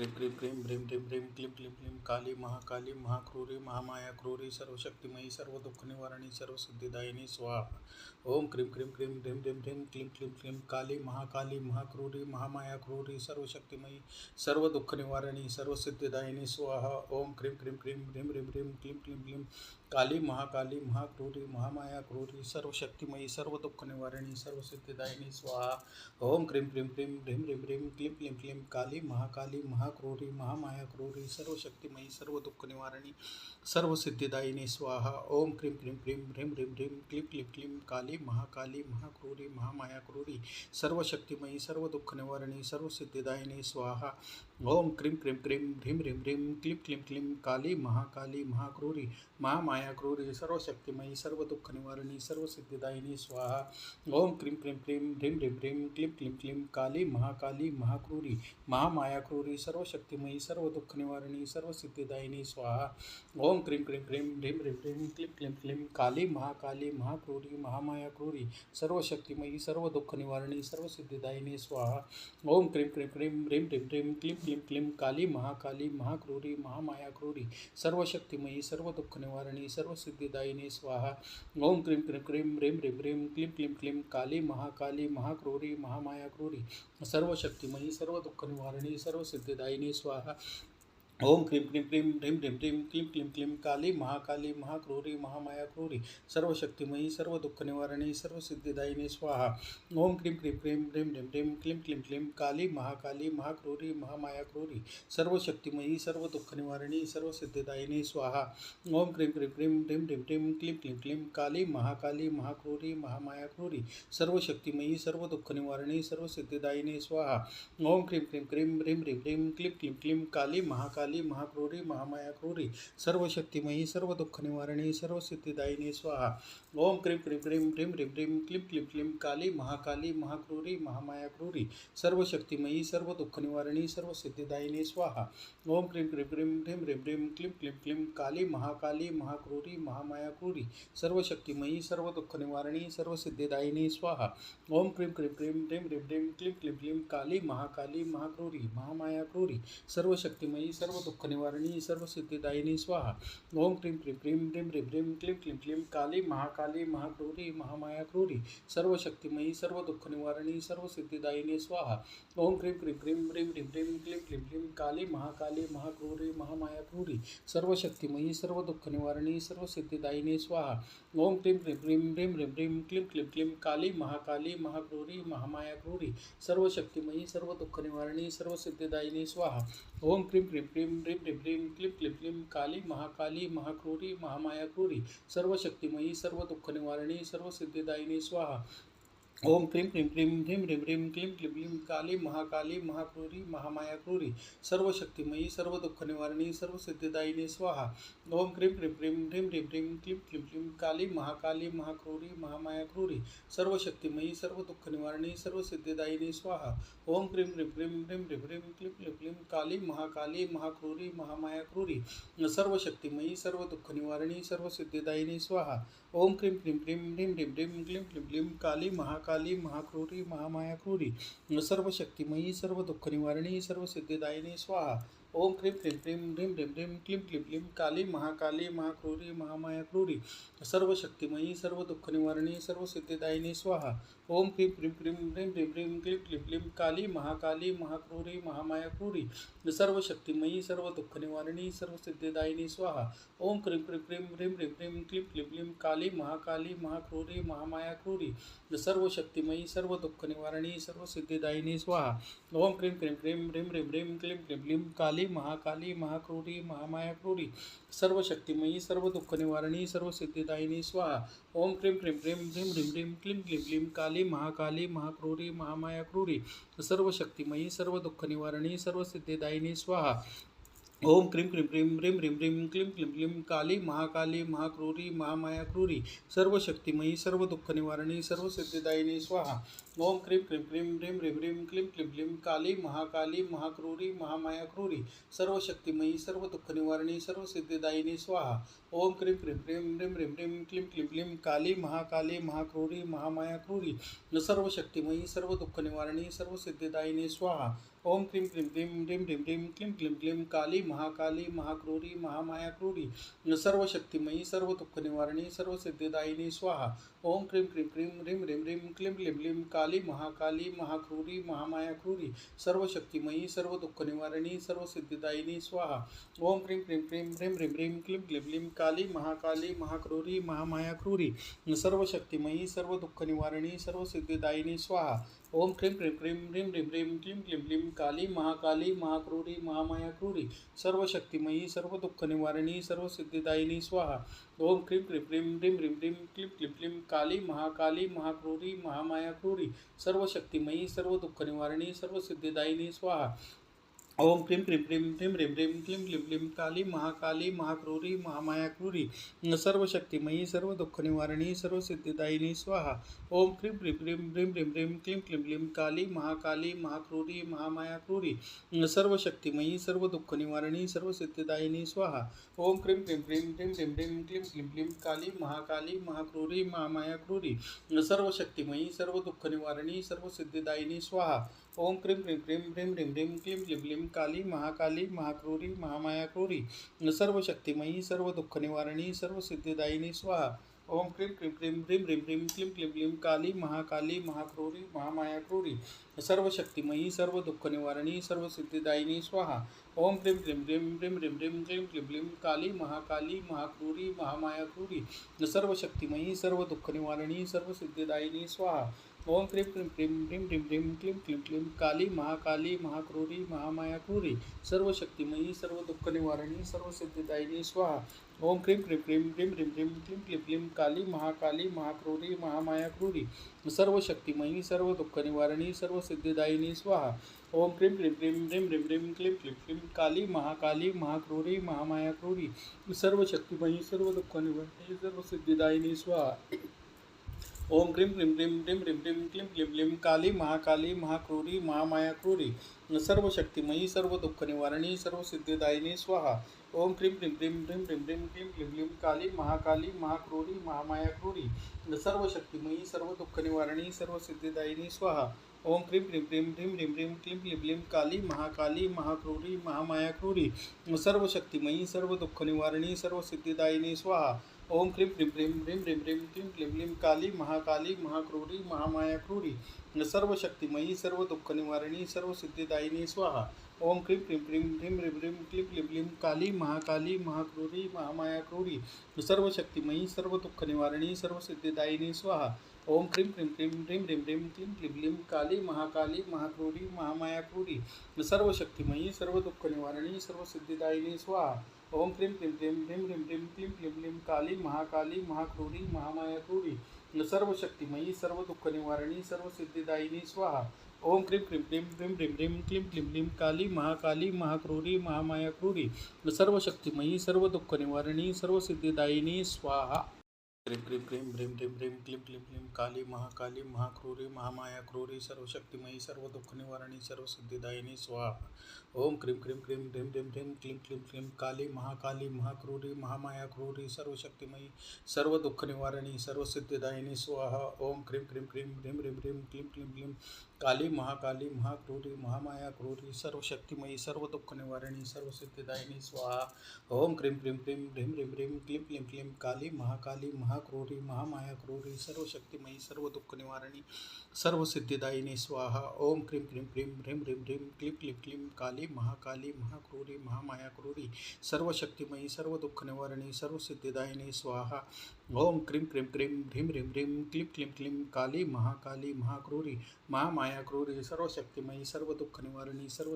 Cream क्रीम क्रीम भ्रीम भ्रीम भ्रीम क्लीम क्लीम क्लीम काली, महाकाली, महाक्रूरी, महामाया, क्रूरी, सर्वशक्तिमयी सर्व दुःख निवारणी सर्व सिद्धिदायिनी स्वाहा। ओम क्रीम क्रीम क्रीम भ्रीम भ्रीम भ्रीम क्लीम क्लीम क्लीम काली, महाकाली, महाक्रूरी, महामाया, क्रूरी, सर्वशक्तिमयी सर्व दुख निवारणी सर्व सिद्धिदायिनी स्वाहा। ओम क्रीम क्रीम क्रीम भ्रीम भ्रीम भ्रीम क्लीम क्लीम क्लीम काली, महाकाली महाक्रूरी महामाया क्रूरी सर्वशक्तिमयी सर्व दुःख निवारणी सर्व सिद्धिदायिनी स्वाहा। ओम क्रीम क्रीम क्रीम भ्रीम भ्रीम भ्रीम क्लीम क्लीम क्लीम काली, महाकाली महाक्रूरी महामाया क्रूरी सर्वशक्तिमयी सर्व दुःख निवारणी सर्व सिद्धिदायिनी स्वाहा। ओम क्रीम क्रीम क्लीम भ्रीम भ्रीम भ्रीम क्लीम क्लीम क्लीम काली, महाकाली महाक्रूरी महामाया क्रूरी सर्वशक्तिमयी सर्व दुःख निवारणी सर्व सिद्धिदायिनी स्वाहा। ओम क्रीम क्रीम क्रीम भ्रीम ह्रीम भ्रीम क्लीम क्लीम क्लीम काली महाकाली महाक्रूरी महामाया क्रूरी सर्वशक्तिमयी सर्व दुःख निवारणी सर्व सिद्धिदायिनी स्वाहा। ओम क्रीम क्रीम क्लीम भ्रीम भ्रीम भ्रीम क्लीम क्लीम क्लीम काली महाकाली महाक्रूरी महामाया क्रूरी सर्वशक्तिमयी सर्व दुःख निवारणी सर्व सिद्धिदायिनी स्वाहा। ओम क्रीम क्रीम क्रीम भ्रीम भ्रीम भ्रीम क्लीम क्लीम क्लीम काली महाकाली महाक्रूरी महामाया क्रूरी सर्वशक्तिमयी सर्व दुःख निवारणी सर्व सिद्धिदायिनी स्वाहा। ओम क्रीम क्रीम क्रीम भ्रीम भ्रीम भ्रीम क्लीम क्लीम क्लीम, काली, महाकाली, महाक्रूरी महामाया क्रूरी सर्वशक्तिमयी सर्व दुःख निवारणी सर्व सिद्धिदायिनी स्वाहा। ओम क्रीम क्रीम क्रीम ह्रीम ह्रीम ह्रीम क्लीम क्लीम क्लीम काली, महाकाली, महाक्रूरी महामाया क्रूरी सर्वशक्तिमयी सर्व दुःख निवारणी सर्व सिद्धिदायिनी स्वाहा। ओम क्रीम क्लीम क्लीम ह्रीम ह्रीम ह्रीम क्लीम क्लीम क्लीम काली महाकाली महाक्रूरी महामाया क्रूरी सर्वशक्तिमयी सर्व दुःख निवारणी सर्व सिद्धिदायिनी स्वाहा। ओम क्रीम क्रीम क्लीम ह्रीम ह्रीम ह्रीम क्लीम क्लीम क्लीम काली महाकाली महाक्रूरी महामाया क्रूरी सर्वशक्तिमयी सर्व दुःख निवारणी सर्व सिद्धिदायिनी स्वाहा। ओम क्रीम क्रीम क्लीम ह्रीम ह्रीम ह्रीम क्लीम क्लीम क्लीम काली महाकाली महाक्रूरी महामाया क्रूरी सर्वशक्तिमयी सर्व दुःख निवारणी सर्व सिद्धिदायिनी स्वाहा। ओम क्रीम क्रीम क्लीम ह्रीम ह्रीम ह्रीम क्लीम क्लीम क्लीम काली महाकाली काली महाक्रूरी महामाया क्रूरी सर्व शक्तिमयी, सर्व दुःख निवारणी सर्व सिद्धिदायिनी, स्वाहा. ओम क्रीम क्रीम क्रीम ह्रीम ह्रीम ह्रीम क्लीम क्लीम क्लीम, काली, महाकाली, महाक्रूरी महामाया क्रूरी सर्व शक्तिमयी, सर्व दुःख निवारणी सर्व सिद्धिदायिनी, स्वाहा. ओम क्रीम क्रीम क्रीम ह्रीम ह्रीम ह्रीम क्लीम क्लीम क्लीम, काली, महाकाली, महाक्रूरी महामाया क्रूरी सर्व शक्तिमयी, सर्व दुःख निवारणी सर्व सिद्धिदायिनी, स्वाहा. ओम क्रीम क्रीम क्रीम ह्रीम ह्रीम ह्रीम क्लीम क्लीम क्लीम, काली, महाकाली, महाक्रूरी महामाया क्रूरी सर्व शक्तिमयी, सर्व दुःख निवारणी सर्व सिद्धिदायिनी स्वाहा ओम क्रीम क्रीम क्रीम ह्रीम ह्रीम ह्रीम क्लीम क्लीम क्लीम काली महाकाली महाक्रूरी महामाया क्रूरी सर्व शक्तिमयी सर्व दुःख निवारणी सर्व सिद्धिदायिनी स्वाहा ओम क्रीम क्रीम क्रीम ह्रीम ह्रीम ह्रीम क्लीम क्लीम क्लीम काली महाकाली महाक्रूरी महामाया क्रूरी सर्व शक्तिमयी सर्व दुःख निवारणी सर्व सिद्धिदायिनी स्वाहा ओम क्लीम क्रीम क्रीम ह्रीम ह्रीम ह्रीम क्लीम क्लीम क्लीम काली महाकाली महाक्रूरी महामाया क्रूरी सर्व शक्तिमयी सर्व दुःख निवारणी सर्व सिद्धिदायिनी स्वाहा ओम क्रीम क्रीम क्रीम ह्रीम ह्रीम ह्रीम क्लीम क्लीम क्लीम काली महाकाली महाक्रूरी महामाया क्रूरी सर्व शक्तिमयी सर्व दुःख निवारणी सर्व सिद्धिदायिनी स्वाहा ओम क्रीम क्रीम क्रीम ह्रीम ह्रीम ह्रीम क्लीम क्लीम क्लीम काली महाकाली महाक्रूरी महामाया क्रूरी सर्व शक्तिमयी सर्व दुःख निवारणी सर्व सिद्धिदायिनी स्वाहा। ओम क्रीम क्रीम क्रीम ह्रीम ह्रीम ह्रीम क्लीम क्लीम क्लीम काली महाकाली महाक्रूरी महामाया क्रूरी सर्व शक्तिमयी सर्व दुःख निवारणी सर्व सिद्धिदायिनी स्वाहा। ओम क्रीम क्रीम क्रीम ह्रीम ह्रीम ह्रीम क्लीम क्लीम क्लीम काली महाकाली महाक्रूरी महामाया क्रूरी सर्व शक्तिमयी सर्व दुःख निवारणी सर्व सिद्धिदायिनी स्वाहा। ओम क्रीम क्रीम क्रीम ह्रीम ह्रीम ह्रीम क्लीम क्लीम क्लीम काली महाकाली महाक्रूरी महामायाक्रूरी सर्व शक्तिमयी सर्व दुःख निवारणी सर्व सिद्धिदायिनी स्वाहा ओम क्रीम क्रीम क्रीम ह्रीम ह्रीम ह्रीम क्लीम क्लीम क्लीम काली महाकाली महाक्रूरी महामायाक्रूरी सर्व शक्तिमयी सर्व दुःख निवारणी सर्व सिद्धिदायिनी स्वाहा ओम क्रीम क्रीम क्रीम ह्रीम ह्रीम ह्रीम क्लीम क्लीम क्लीम काली महाकाली महाक्रूरी महामाया क्रूरी सर्व दुःख निवारणी सर्व सिद्धिदायिनी स्वाहा ओम क्रीम क्रीम क्रीम ह्रीम ह्रीम ह्रीम क्लीम क्लीम क्लीम काली महाकाली महाक्रूरी महामाया क्रूरी सर्व दुःख निवारणी सर्व सिद्धिदायिनी स्वाहा ओम क्रीम क्रीम क्रीम ह्रीम ह्रीम ह्रीम क्लीम क्लीम क्लीम काली काली महाकाली महाक्रूरी महामाया क्रूरी सर्व दुःख निवारणी सर्व सिद्धिदायिनी स्वाहा ओम क्रीम क्रीम क्रीम क्रीम ह्रीम ह्रीम क्लीम क्लीम क्लीम काली महाकाली महाक्रूरी महामाया क्रूरी सर्व शक्तिमयी सर्व दुःख निवारणी सर्व सिद्धिदायिनी स्वाहा। ओम क्रीम क्रीम क्रीम ह्रीम ह्रीम ह्रीम क्लीम क्लीम क्लीम काली महाकाली महाक्रूरी महामाया क्रूरी सर्व शक्तिमयी सर्व दुःख निवारणी सर्व सिद्धिदायिनी स्वाहा। ओम क्रीम क्रीम क्रीम ह्रीम ह्रीम ह्रीम क्लीम क्लीम क्लीम काली महाकाली महाक्रूरी महामाया क्रूरी सर्व शक्तिमयी सर्व दुःख निवारणी सर्व सिद्धिदायिनी स्वाहा। ओम क्रीम क्रीम क्रीम ह्रीम ह्रीम ह्रीम क्लीम क्लीम क्लीम काली महाकाली महाक्रूरी महामाया क्रूरी सर्व शक्तिमयी सर्व दुःख निवारणी सर्व सिद्धिदायिनी स्वाहा। ओम क्रीम क्लीम क्लीम ह्रीम ह्रीम ह्रीम क्लीम क्लीम क्लीम काली महाकाली महाक्रूरी महामाया क्रूरी सर्व शक्तिमयी सर्व दुःख निवारणी सर्व सिद्धिदायिनी स्वाहा। ओम क्रीम क्रीम क्रीम ह्रीम ह्रीम ह्रीम क्लीम क्लीम क्लीम काली महाकाली महाक्रूरी महामाया क्रूरी सर्व शक्तिमयी सर्व दुःख निवारणी सर्व सिद्धिदायिनी स्वाहा। ओम क्रीम क्रीम क्रीम ह्रीम ह्रीम ह्रीम क्लीम क्लीम क्लीम काली महाकाली महाक्रूरी महामाया क्रूरी सर्व शक्तिमयी सर्व दुःख निवारणी सर्व सिद्धिदायिनी स्वाहा। ओम क्रीम क्रीम क्रीम ह्रीम ह्रीम ह्रीम क्लीम क्लीम क्लीम काली महाकाली महाक्रूरी महामाया क्रूरी सर्व शक्तिमयी सर्व दुःख निवारिणी सर्व सिद्धिदायिनी स्वाहा। ओम क्रीम क्रीम क्रीम ह्रीम ह्रीम ह्रीम क्लीम क्लीम क्लीम काली महाकाली महाक्रूरी महामाया क्रूरी सर्व शक्तिमयी सर्व दुःख निवारिणी सर्व सिद्धिदायिनी स्वाहा। ओम क्रीम क्रीम क्रीम ह्रीम ह्रीम ह्रीम क्लीम क्लीम क्लीम काली महाकाली महाक्रूरी महामाया क्रूरी सर्व शक्तिमयी सर्व दुःख निवारणी सर्व सिद्धिदायिनी स्वाहा ओम क्रीम क्रीम क्रीम ह्रीम ह्रीम ह्रीम क्लीम क्लीम क्लीम काली महाकाली महाक्रूरी महामाया क्रूरी सर्व शक्तिमयी सर्व दुःख निवारणी सर्व सिद्धिदायिनी स्वाहा ओम क्रीम क्रीम क्रीम ह्रीम ह्रीम ह्रीम क्लीम क्लीम क्लीम काली महाकाली महाक्रूरी महामाया क्रूरी सर्व शक्तिमयी सर्व दुःख निवारणी सर्व सिद्धिदायिनी स्वाहा ओम क्रीम क्रीम क्रीम ह्रीम ह्रीम ह्रीम क्लीम क्लीम क्लीम काली महाकाली महाक्रूरी महामाया क्रूरी सर्व शक्तिमयी सर्व दुःख निवारणी सर्व सिद्धिदायिनी स्वाहा। ओम क्रीम क्रीम क्रीम ह्रीम ह्रीम ह्रीम क्लीम क्लीम क्लीम काली महाकाली महाक्रूरी महामाया क्रूरी सर्व दुःख निवारणी सर्व सिद्धिदायिनी स्वाहा। ओम क्रीम क्लीम क्लीम ह्रीम ह्रीम ह्रीम क्लीम क्लीम क्लीम काली महाकाली महाक्रूरी महामाया क्रूरी सर्व शक्तिमयी सर्व दुःख निवारणी सर्व सिद्धिदायिनी स्वाहा। ओम क्रीम क्रीम क्रीम ह्रीम ह्रीम ह्रीम क्लीम क्लीम क्लीम काली महाकाली महाक्रूरी महामाया क्रूरी सर्व शक्तिमयी सर्व दुःख निवारणी सर्व सिद्धिदायिनी स्वाहा ओम क्रीम क्रीम क्रीम ह्रीम ह्रीम ह्रीम क्लीम क्लीम क्लीम काली महाकाली महाक्रूरी महामाया क्रूरी सर्व शक्तिमयी सर्व दुःख निवारणी सर्व सिद्धिदायिनी स्वाहा ओम क्रीम क्रीम क्रीम ह्रीम ह्रीम ह्रीम क्लीम क्लीम क्लीम काली महाकाली महाक्रूरी महामाया क्रूरी सर्व शक्तिमयी सर्व दुःख निवारणी सर्व सिद्धिदायिनी स्वाहा ओम क्रीम क्रीम क्रीम क्रीम क्रीम क्रीम क्लीम क्लीम क्लीम काली महाकाली महाक्रूरी महामाया क्रूरी सर्वशक्तिमयी सर्व दुःख निवारणी सर्व सिद्धिदायिनी स्वाहा ओम क्रीम क्रीम क्रीम क्रीम क्रीम क्रीम क्रीम क्लीम क्लीम काली महाकाली महाक्रूरी महामाया क्रूरी सर्वशक्तिमयी सर्व दुःख निवारणी सर्व सिद्धिदायिनी स्वाहा ओम क्रीम क्रीम क्रीम क्रीम क्रीम क्रीम क्लीम क्लीम क्लीम काली महाकाली महाक्रूरी महामाया क्रूरी सर्वशक्तिमयी सर्व दुःख निवारणी सर्व सिद्धिदायिनी स्वाहा ओम क्रीम क्रीम क्रीम ह्रीम ह्रीम ह्रीम क्लीम क्लीम क्लीम काली महाकाली महाक्रूरी महामाया क्रूरी सर्व शक्तिमयी सर्व दुःख निवारणी सर्व सिद्धिदायिनी स्वाहा ओम क्रीम क्रीम क्रीम ह्रीम ह्रीम ह्रीम क्लीम क्लीम क्लीम काली महाकाली महाक्रूरी महामाया क्रूरी सर्व शक्तिमयी सर्व दुःख निवारणी सर्व सिद्धिदायिनी स्वाहा ओम क्रीम क्रीम क्रीम ह्रीम ह्रीम ह्रीम क्लीम क्लीम क्लीम काली महाकाली महाक्रूरी महामाया क्रूरी सर्व शक्तिमयी सर्व दुःख निवारणी सर्व सिद्धिदायिनी स्वाहा ओम क्रीम क्लीम क्लीम ह्रीम ह्रीम ह्रीम क्लीम क्लीम क्लीम काली महाकाली महाक्रूरी महामाया क्रूरी सर्वशक्तिमयी सर्व दुःख निवारणी सर्व सिद्धिदायिनी स्वाहा ओम क्रीम क्रीम क्लीम क्लीम ह्रीम क्लीम क्लीम क्लीम क्लीम काली महाकाली महाक्रूरी महामाया क्रूरी सर्वशक्तिमयी सर्व दुःख निवारणी सर्व सिद्धिदायिनी स्वाहा क्रीम क्रीम क्रीम भ्रीम भ्रीम भ्रीम क्लीम क्लीम क्लीम काली, महाकाली, महाक्रूरी, महामाया, क्रूरी, सर्वशक्तिमयी सर्व दुख निवारणी सर्व सिद्धिदायिनी स्वाहा। ओम क्रीम क्रीम क्रीम, ढीम ढीम ढीम, क्लीम क्लीम क्लीम, काली, महाकाली, महाक्रूरी, महामाया, क्रूरी, सर्वशक्तिमयी सर्व दुख निवारणी सर्व सिद्धिदायिनी स्वाहा। ओम क्रीम क्रीम क्रीम ह्रीम ह्रीम ह्रीम क्लीम क्लीम क्लीम काली, महाकाली महाक्रूरी महामाया क्रूरी सर्वशक्तिमयी सर्व दुःख निवारणी सर्व सिद्धिदायिनी स्वाहा। ओम क्रीम क्रीम क्रीम ह्रीम ह्रीम ह्रीम क्लीम क्लीम क्लीम काली, महाकाली महाक्रूरी महामाया क्रूरी सर्व शक्तिमयी सर्व दुःख निवारणी सर्व सिद्धिदायिनी स्वाहा। ओम क्रीम क्रीम क्रीम ह्रीम ह्रीम ह्रीम क्लीम क्लीम क्लीम काली, महाकाली महाक्रूरी महामाया क्रूरी सर्व शक्तिमयी सर्व दुःख निवारणी सर्व सिद्धिदायिनी स्वाहा। ओम क्रीम क्रीम क्रीम ह्रीम ह्रीम ह्रीम क्लीम क्लीम क्लीम काली महाकाली महाक्रूरी महामाया क्रूरी सर्व शक्तिमयी सर्व दुःख निवारणी सर्व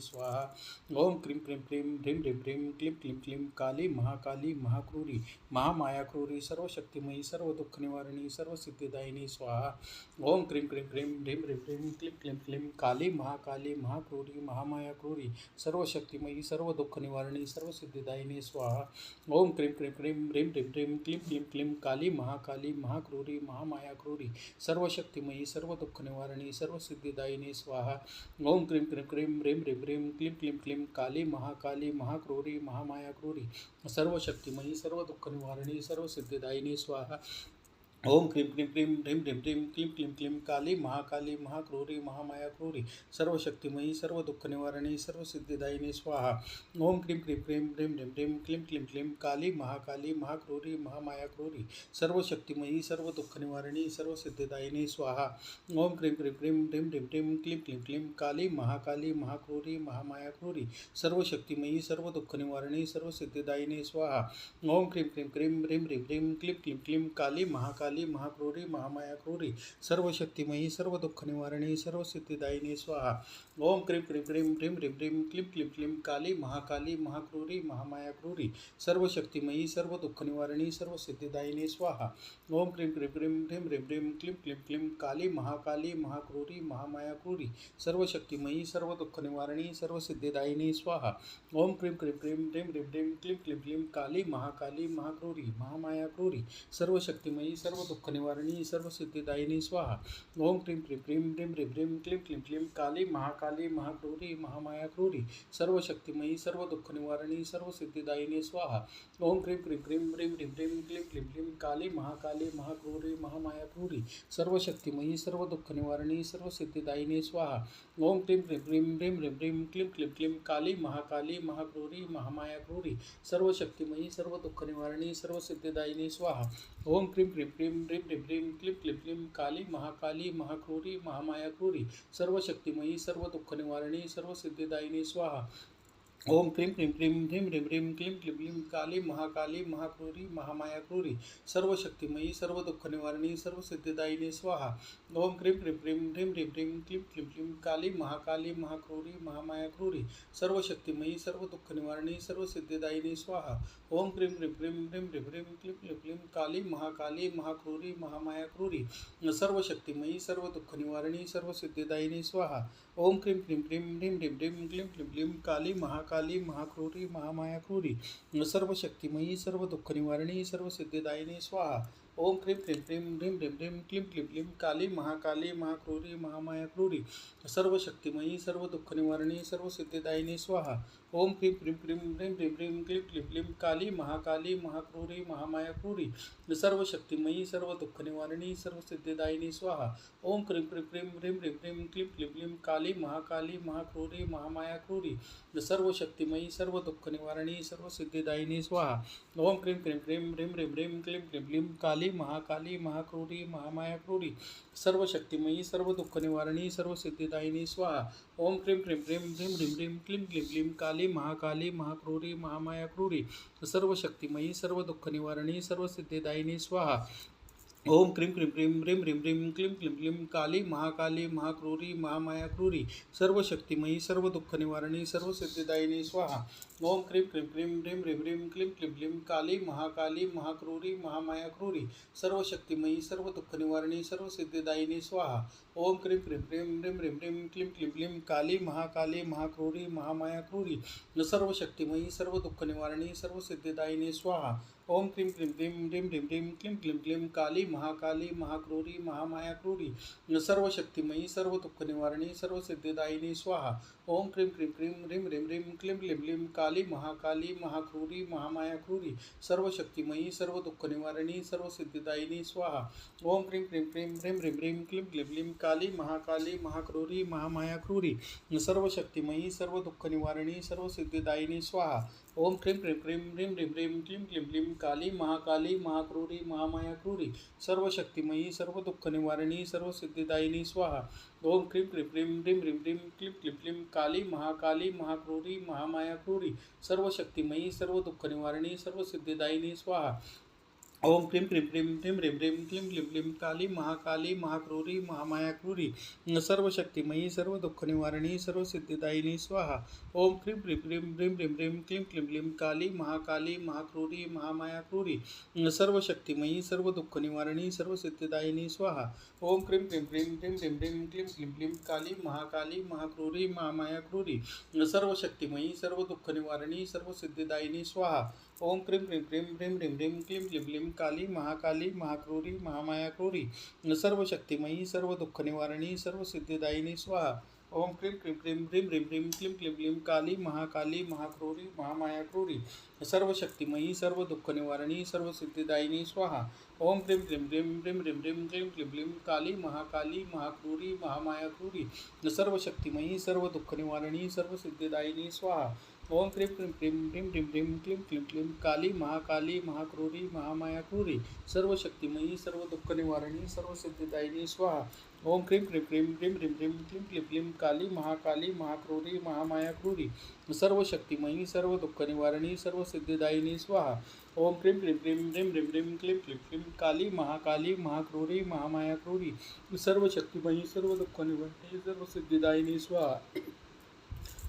स्वाहा। ओम क्रीम क्रीम क्रीम ह्रीम ह्रीम ह्रीम क्लीम क्लीम क्लीम काली महाकाली महाक्रूरी महामाया क्रूरी सर्व शक्तिमयी सर्व दुःख निवारणी सर्व सिद्धिदायिनी स्वाहा। ओम क्रीम क्रीम क्रीम ह्रीम ह्रीम ह्रीम क्लीम क्लीम क्लीम काली महाकाली महाक्रूरी महामाया क्रूरी सर्व शक्तिमयी सर्व दुःख निवारणी सर्व सिद्धिदायिनी स्वाहा। ओम क्रीम क्रीम क्रीम ह्रीम ह्रीम ह्रीम क्लीम क्लीम क्लीम, काली, महाकाली, महाक्रूरी महामाया क्रूरी सर्व शक्तिमयी सर्व दुःख निवारणी सर्व सिद्धिदायिनी स्वाहा। ओम क्रीम क्रीम क्रीम ह्रीम ह्रीम ह्रीम क्लीम क्लीम क्लीम काली, महाकाली, महाक्रूरी महामाया क्रूरी सर्व शक्तिमयी सर्व दुःख निवारणी सर्व सिद्धिदायिनी स्वाहा। ओम क्रीम क्रीम क्रीम ह्रीम ह्रीम ह्रीम क्लीम क्लीम क्लीम काली महाकाली महाक्रूरी महामाया क्रूरी सर्वशक्तिमयी सर्व दुःख निवारणी सर्व सिद्धिदायिनी स्वाहा। ओम क्रीम क्रीम क्रीम ह्रीम ह्रीम ह्रीम क्लीम क्लीम क्लीम काली महाकाली महाक्रूरी महामाया क्रूरी सर्वशक्तिमयी सर्व दुःख निवारणी सर्व सिद्धिदायिनी स्वाहा। ओम क्रीम क्रीम क्रीम ह्रीम ह्रीम ह्रीम क्लीम क्लीम क्लीम काली महाकाली महाक्रूरी महामाया क्रूरी सर्वशक्तिमयी सर्व दुःख निवारणी सर्व सिद्धिदायिनी स्वाहा। ओम क्रीम क्रीम क्रीम ह्रीम ह्रीम ह्रीम क्लीम क्लीम क्लीम काली महाकाली काली महाक्रूरी महामाया क्रूरी सर्व शक्तिमयी, सर्व दुःख निवारणी सर्व सिद्धिदायिनी, स्वाहा. ओम क्रीम क्रीम क्रीम, ह्रीम ह्रीम ह्रीम, क्लीम क्लीम क्लीम, काली, महाकाली, महाक्रूरी महामाया क्रूरी सर्व शक्तिमयी, सर्व दुःख निवारणी सर्व सिद्धिदायिनी, स्वाहा. ओम क्रीम क्रीम क्रीम, ह्रीम ह्रीम ह्रीम, क्लीम क्लीम क्लीम, काली, महाकाली, महाक्रूरी महामाया क्रूरी सर्व शक्तिमयी, सर्व दुःख निवारणी सर्व सिद्धिदायिनी, स्वाहा. ओम क्रीम क्रीम क्रीम, ह्रीम ह्रीम ह्रीम, क्लीम क्लीम क्लीम, काली, महाकाली, महाक्रूरी महामाया क्रूरी सर्व शक्तिमयी, सर्व दुःख निवारणी सर्व सिद्धिदायिनी स्वाहा। ओम क्रीम क्रीम क्रीम ह्रीम ह्रीम ह्रीम क्लीम क्लीम क्लीम काली, महाकाली, महाक्रूरी, महामाया क्रूरी। सर्व शक्तिमयी सर्व दुःख निवारणी सर्व सिद्धिदायिनी स्वाहा। ओम क्रीम क्रीम क्रीम ह्रीम ह्रीम ह्रीम क्लीम क्लीम क्लीम काली, महाकाली, महाक्रूरी, महामाया क्रूरी। सर्व शक्तिमयी सर्व दुःख निवारणी सर्व सिद्धिदायिनी स्वाहा। ओम क्लीम क्लीम क्लीम ह्रीम ह्रीम ह्रीम क्लीम क्लीम क्लीम काली, महाकाली, महाक्रूरी, महामाया क्रूरी। सर्व शक्तिमयी सर्व दुःख निवारणी सर्व सिद्धिदायिनी स्वाहा। ओम क्रीम क्रीम क्रीम ह्रीम ह्रीम ह्रीम क्लिप क्लिप क्लिम काली महाकाली महाक्रूरी महामाया क्रूरी सर्व शक्तिमयी सर्व दुःख निवारणी सर्व सिद्धिदायिनी स्वाहा। ओम क्रीम क्रीम क्रीम ह्रीम ह्रीम ह्रीम क्लीम क्लीम क्लीम काली महाकाली महाक्रूरी महामाया क्रूरी सर्व शक्तिमयी सर्व दुःख निवारणी सर्व सिद्धिदायिनी स्वाहा। ओम क्रीम क्रीम क्रीम ह्रीम ह्रीम ह्रीम क्लीम क्लीम क्लीम काली महाकाली महाक्रूरी महामाया क्रूरी सर्व शक्तिमयी सर्व दुःख निवारणी सर्व सिद्धिदायिनी स्वाहा। ओम क्रीम क्रीम क्रीम ह्रीम ह्रीम ह्रीम क्लीम क्लीम क्लीम काली महाकाली महाक्रूरी महामाया क्रूरी सर्व शक्तिमयी सर्व दुःख निवारणी सर्व सिद्धिदायिनी स्वाहा। ओम क्रीम क्रीम क्रीम ह्रीम ह्रीम ह्रीम क्लीम क्लीम क्लीम काली महाकाली महाक्रूरी महामाया क्रूरी सर्व शक्तिमयी सर्व दुःख निवारणी सर्व सिद्धिदायिनी स्वाहा। ओम क्रीम क्रीम क्रीम ह्रीम ह्रीम ह्रीम क्लीम क्लीम क्लीम काली महाकाली महाक्रूरी महामाया क्रूरी सर्व शक्तिमयी सर्व दुःख निवारणी सर्व स्वाहा। ओम क्रीम क्रीम क्रीम ह्रीम ह्रीम ह्रीम क्लीम क्लीम क्लीम काली महाकाली महाक्रूरी महामाया क्रूरी सर्व दुःख निवारणी सर्व सिद्धिदायिनी स्वाहा ओम क्रीम क्रीम क्रीम ह्रीम ह्रीम ह्रीम क्लीम क्लीम क्लीम काली महाकाली महाक्रूरी महामाया क्रूरी सर्व दुःख निवारणी सर्व सिद्धिदायिनी स्वाहा ओम क्रीम क्रीम क्रीम ह्रीम ह्रीम ह्रीम क्लीम क्लीम क्लीम काली काली महाकाली महाक्रूरी महामाया क्रूरी सर्व दुःख निवारणी सर्व सिद्धिदायिनी स्वाहा ओम क्रीम क्रीम क्रीम ह्रीम ह्रीम ह्रीम क्लीम क्लीम क्लीम काली महाकाली महाक्रूरी महामाया क्रूरी सर्व शक्तिमयी, सर्व दुःख निवारणी सर्व सिद्धिदायिनी, स्वाहा। ओम क्रीम क्रीम क्रीम ह्रीम ह्रीम ह्रीम क्लीम क्लीम क्लीम काली महाकाली महाक्रूरी महामाया क्रूरी सर्व शक्तिमयी सर्व दुःख निवारणी सर्व सिद्धिदायिनी स्वाहा। ओम क्रीम क्रीम क्रीम ह्रीम ह्रीम ह्रीम क्लीम क्लीम क्लीम काली महाकाली महाक्रूरी महामाया क्रूरी सर्व शक्तिमयी सर्व दुःख निवारणी सर्व सिद्धिदायिनी स्वाहा। ओम क्रीम क्रीम क्रीम ह्रीम ह्रीम ह्रीम क्लीम क्लीम क्लीम काली महाकाली महाक्रूरी महामाया क्रूरी सर्व शक्तिमयी सर्व दुःख निवारणी सर्व सिद्धिदायिनी स्वाहा। ओम क्रीम क्लीम क्लीम ह्रीम ह्रीम ह्रीम क्लीम क्लीम क्लीम काली महाकाली महाक्रूरी महामाया क्रूरी सर्व शक्तिमयी सर्व दुःख निवारणी सर्व सिद्धिदायिनी स्वाहा। ओम क्रीम क्रीम क्रीम ह्रीम ह्रीम ह्रीम क्लीम क्लीम क्लीम काली महाकाली महाक्रूरी महामाया क्रूरी सर्व शक्तिमयी सर्व दुःख निवारणी सर्व सिद्धिदायिनी स्वाहा। ओम क्रीम क्रीम क्रीम ह्रीम ह्रीम ह्रीम क्लीम क्लीम क्लीम काली महाकाली महाक्रूरी महामाया क्रूरी सर्व शक्तिमयी सर्व दुःख निवारणी सर्व सिद्धिदायिनी स्वाहा। ओम क्रीम क्रीम क्रीम ह्रीम ह्रीम ह्रीम क्लीम क्लीम क्लीम काली महाकाली महाक्रूरी महामाया क्रूरी सर्व शक्तिमयी सर्व दुःख निवारणी सर्व सिद्धिदायिनी स्वाहा। ओम क्रीम क्रीम क्रीम ह्रीम ह्रीम ह्रीम क्लीम क्लीम क्लीम काली महाकाली महाक्रूरी महामाया क्रूरी सर्व शक्तिमयी सर्व दुःख निवारिणी सर्व सिद्धिदायिनी स्वाहा। ओम क्रीम क्रीम क्रीम ह्रीम ह्रीम ह्रीम क्लीम क्लीम क्लीम काली महाकाली महाक्रूरी महामाया क्रूरी सर्व शक्तिमयी सर्व दुःख निवारणी सर्व सिद्धिदायिनी स्वाहा। ओम क्रीम क्रीम क्रीम ह्रीम ह्रीम ह्रीम क्लीम क्लीम क्लीम काली महाकाली महाक्रूरी महामाया क्रूरी सर्व शक्तिमयी सर्व दुःख निवारणी सर्व सिद्धिदायिनी स्वाहा। ओम क्रीम क्रीम क्रीम ह्रीम ह्रीम ह्रीम क्लीम क्लीम क्लीम काली महाकाली महाक्रूरी महामाया क्रूरी सर्व शक्तिमयी सर्व दुःख निवारणी सर्व सिद्धिदायिनी स्वाहा। ओम क्रीम क्रीम क्रीम ह्रीम ह्रीम ह्रीम क्लीम क्लीम क्लीम काली महाकाली महाक्रूरी महामाया क्रूरी सर्व शक्तिमयी सर्व दुःख निवारणी सर्व सिद्धिदायिनी स्वाहा। ओम क्रीम क्रीम क्रीम ह्रीम ह्रीम ह्रीम क्लीम क्लीम क्लीम काली महाकाली महाक्रूरी महामाया क्रूरी सर्व शक्तिमयी सर्व दुःख निवारणी सर्व सिद्धिदायिनी स्वाहा। ओम क्रीम क्रीम क्रीम ह्रीम ह्रीम ह्रीम क्लीम क्लीम क्लीम काली महाकाली महाक्रूरी महामाया क्रूरी सर्व शक्तिमयी सर्व दुःख निवारणी सर्व सिद्धिदायिनी स्वाहा। ओम क्रीम क्रीम क्रीम ह्रीम ह्रीम ह्रीम क्लीम क्लीम क्लीम काली महाकाली महाक्रूरी महामाया क्रूरी सर्व शक्तिमयी सर्व दुःख निवारणी सर्व सिद्धिदायिनी स्वाहा ओम क्रीम क्रीम क्रीम ह्रीम ह्रीम ह्रीम क्लीम क्लीम क्लीम काली महाकाली महाक्रूरी महामाया क्रूरी सर्व शक्तिमयी सर्व दुःख निवारणी सर्व सिद्धिदायिनी स्वाहा ओम क्रीम क्रीम क्रीम ह्रीम ह्रीम ह्रीम क्लीम क्लीम क्लीम काली महाकाली महाक्रूरी महामाया क्रूरी सर्व शक्तिमयी सर्व दुःख निवारणी सर्व सिद्धिदायिनी स्वाहा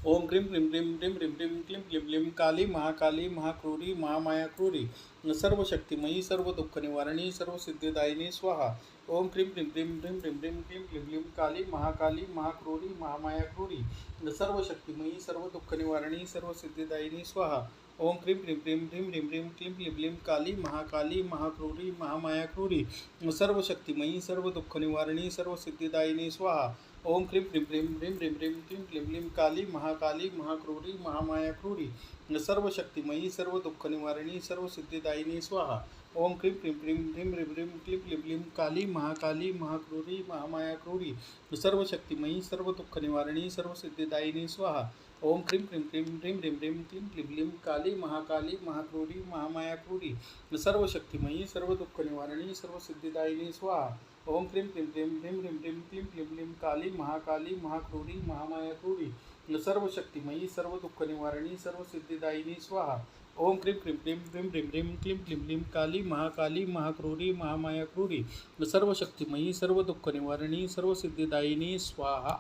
ओम क्रीम क्लीम क्लीम ह्रीम ह्रीम ह्रीम क्लीम क्लीम क्लीम काली महाकाली महाक्रूरी महामाया क्रूरी सर्व शक्तिमयी सर्व निवारणी सर्व सिद्धिदायिनी स्वाहा ओम क्रीम क्रीम क्रीम ह्रीम ह्रीम ह्रीम क्लीम क्लीम क्लीम काली महाकाली महाक्रूरी महामाया क्रूरी सर्व शक्तिमयी सर्व निवारणी सर्व सिद्धिदायिनी स्वाहा ओम क्रीम क्रीम क्रीम ह्रीम ह्रीम ह्रीम क्लीम क्लीम क्लीम काली महाकाली महाक्रूरी महामाया क्रूरी सर्व शक्तिमयी सर्व निवारणी सर्व सिद्धिदायिनी स्वाहा ओम क्रीम क्रीम क्रीम ह्रीम ह्रीम क्लीम क्लीम क्लीम काली महाकाली महाक्रूरी महामाया क्रूरी सर्व शक्तिमयी सर्व दुःख निवारणी सर्व सिद्धिदायिनी स्वाहा ओम क्रीम क्रीम क्रीम ह्रीम ह्रीम ह्रीम क्लीम क्लीम क्लीम काली महाकाली महाक्रूरी महामाया क्रूरी सर्व शक्तिमयी सर्व दुःख निवारणी सर्व सिद्धिदायिनी स्वाहा ओम क्रीम क्रीम क्रीम ह्रीम ह्रीम ह्रीम क्लीम क्लीम क्लीम काली महाकाली महाक्रूरी महामाया क्रूरी सर्व शक्तिमयी सर्व दुःख निवारणी सर्व सिद्धिदायिनी स्वाहा ओम क्रीम क्रीम क्रीम ह्रीम ह्रीम ह्रीम क्लीम क्लीम क्लीम काली महाकाली महाक्रूरी महामाया क्रूरी सर्वशक्तिमयी सर्व दुःख निवारणी सर्व सिद्धिदायिनी स्वाहा ओम क्रीम क्रीम क्लीम ह्रीम ह्रीम ह्रीम क्लीम क्लीम क्लीम काली महाकाली महाक्रूरी महामाया क्रूरी सर्वशक्तिमयी सर्व दुःख निवारणी सर्व सिद्धिदायिनी स्वाहा